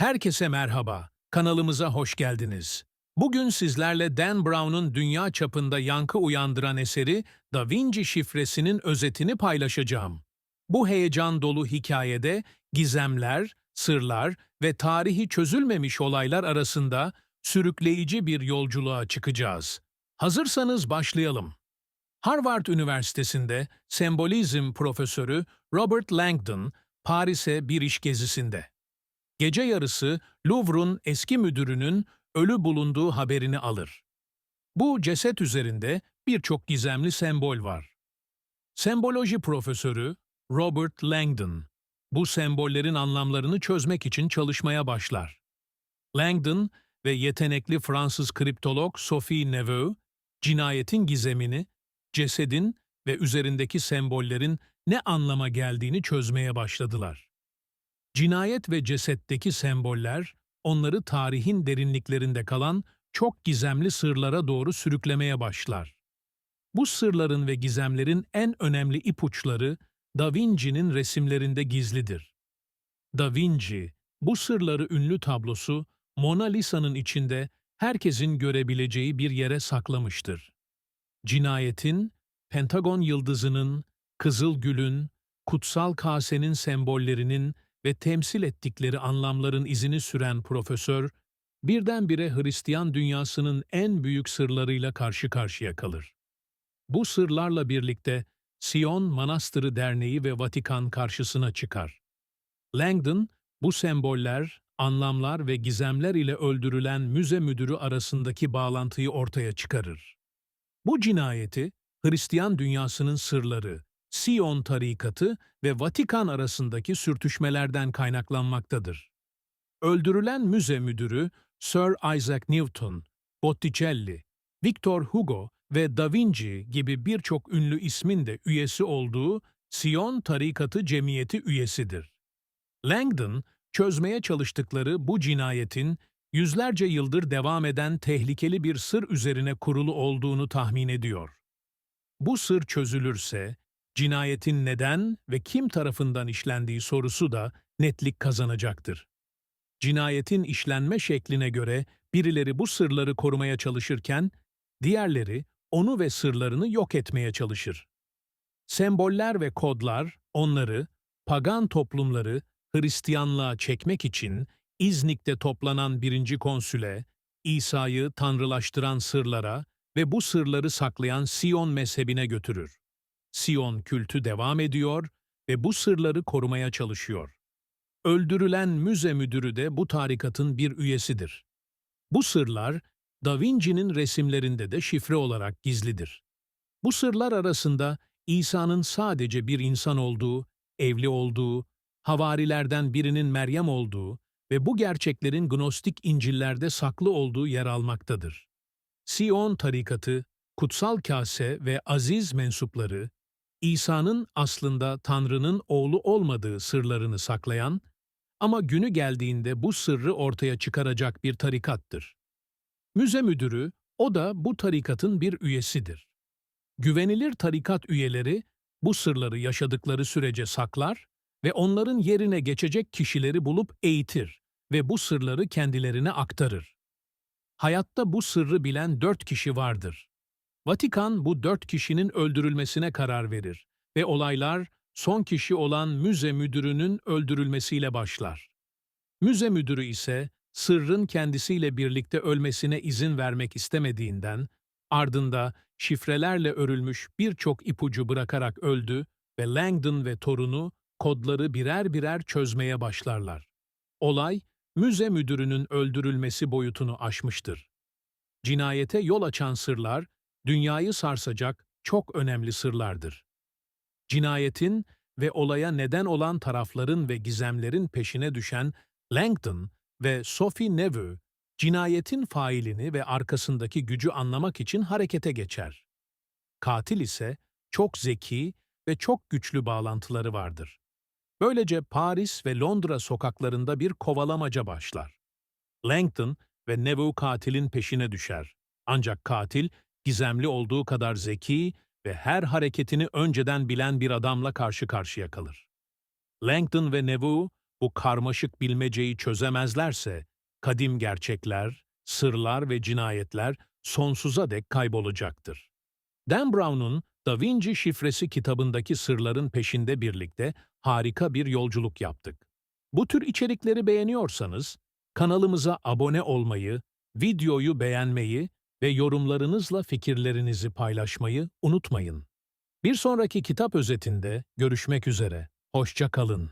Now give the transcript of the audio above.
Herkese merhaba, kanalımıza hoş geldiniz. Bugün sizlerle Dan Brown'un dünya çapında yankı uyandıran eseri Da Vinci şifresinin özetini paylaşacağım. Bu heyecan dolu hikayede gizemler, sırlar ve tarihi çözülmemiş olaylar arasında sürükleyici bir yolculuğa çıkacağız. Hazırsanız başlayalım. Harvard Üniversitesi'nde sembolizm profesörü Robert Langdon, Paris'e bir iş gezisinde. Gece yarısı Louvre'un eski müdürünün ölü bulunduğu haberini alır. Bu ceset üzerinde birçok gizemli sembol var. Semboloji profesörü Robert Langdon bu sembollerin anlamlarını çözmek için çalışmaya başlar. Langdon ve yetenekli Fransız kriptolog Sophie Neveu, cinayetin gizemini, cesedin ve üzerindeki sembollerin ne anlama geldiğini çözmeye başladılar. Cinayet ve cesetteki semboller, onları tarihin derinliklerinde kalan çok gizemli sırlara doğru sürüklemeye başlar. Bu sırların ve gizemlerin en önemli ipuçları Da Vinci'nin resimlerinde gizlidir. Da Vinci, bu sırları ünlü tablosu Mona Lisa'nın içinde herkesin görebileceği bir yere saklamıştır. Cinayetin, Pentagon yıldızının, Kızıl Gül'ün, kutsal kasenin sembollerinin ve temsil ettikleri anlamların izini süren profesör, birdenbire Hristiyan dünyasının en büyük sırlarıyla karşı karşıya kalır. Bu sırlarla birlikte Sion Manastırı Derneği ve Vatikan karşısına çıkar. Langdon, bu semboller, anlamlar ve gizemler ile öldürülen müze müdürü arasındaki bağlantıyı ortaya çıkarır. Bu cinayeti, Hristiyan dünyasının sırları, Sion tarikatı ve Vatikan arasındaki sürtüşmelerden kaynaklanmaktadır. Öldürülen müze müdürü Sir Isaac Newton, Botticelli, Victor Hugo ve Da Vinci gibi birçok ünlü ismin de üyesi olduğu Sion Tarikatı Cemiyeti üyesidir. Langdon, çözmeye çalıştıkları bu cinayetin yüzlerce yıldır devam eden tehlikeli bir sır üzerine kurulu olduğunu tahmin ediyor. Bu sır çözülürse, cinayetin neden ve kim tarafından işlendiği sorusu da netlik kazanacaktır. Cinayetin işlenme şekline göre birileri bu sırları korumaya çalışırken, diğerleri onu ve sırlarını yok etmeye çalışır. Semboller ve kodlar onları, pagan toplumları Hristiyanlığa çekmek için İznik'te toplanan birinci konsüle, İsa'yı tanrılaştıran sırlara ve bu sırları saklayan Sion mezhebine götürür. Sion kültü devam ediyor ve bu sırları korumaya çalışıyor. Öldürülen müze müdürü de bu tarikatın bir üyesidir. Bu sırlar, Da Vinci'nin resimlerinde de şifre olarak gizlidir. Bu sırlar arasında İsa'nın sadece bir insan olduğu, evli olduğu, havarilerden birinin Meryem olduğu ve bu gerçeklerin Gnostik İncil'lerde saklı olduğu yer almaktadır. Sion tarikatı, kutsal kase ve aziz mensupları, İsa'nın aslında Tanrı'nın oğlu olmadığı sırlarını saklayan ama günü geldiğinde bu sırrı ortaya çıkaracak bir tarikattır. Müze müdürü, o da bu tarikatın bir üyesidir. Güvenilir tarikat üyeleri bu sırları yaşadıkları sürece saklar ve onların yerine geçecek kişileri bulup eğitir ve bu sırları kendilerine aktarır. Hayatta bu sırrı bilen dört kişi vardır. Vatikan bu dört kişinin öldürülmesine karar verir ve olaylar son kişi olan müze müdürünün öldürülmesiyle başlar. Müze müdürü ise sırrın kendisiyle birlikte ölmesine izin vermek istemediğinden, ardında şifrelerle örülmüş birçok ipucu bırakarak öldü ve Langdon ve torunu kodları birer birer çözmeye başlarlar. Olay, müze müdürünün öldürülmesi boyutunu aşmıştır. Cinayete yol açan sırlar, dünyayı sarsacak çok önemli sırlardır. Cinayetin ve olaya neden olan tarafların ve gizemlerin peşine düşen Langdon ve Sophie Neveu, cinayetin failini ve arkasındaki gücü anlamak için harekete geçer. Katil ise çok zeki ve çok güçlü bağlantıları vardır. Böylece Paris ve Londra sokaklarında bir kovalamaca başlar. Langdon ve Neveu katilin peşine düşer. Ancak katil, gizemli olduğu kadar zeki ve her hareketini önceden bilen bir adamla karşı karşıya kalır. Langdon ve Neveu, bu karmaşık bilmeceyi çözemezlerse, kadim gerçekler, sırlar ve cinayetler sonsuza dek kaybolacaktır. Dan Brown'un Da Vinci Şifresi kitabındaki sırların peşinde birlikte harika bir yolculuk yaptık. Bu tür içerikleri beğeniyorsanız, kanalımıza abone olmayı, videoyu beğenmeyi ve yorumlarınızla fikirlerinizi paylaşmayı unutmayın. Bir sonraki kitap özetinde görüşmek üzere. Hoşça kalın.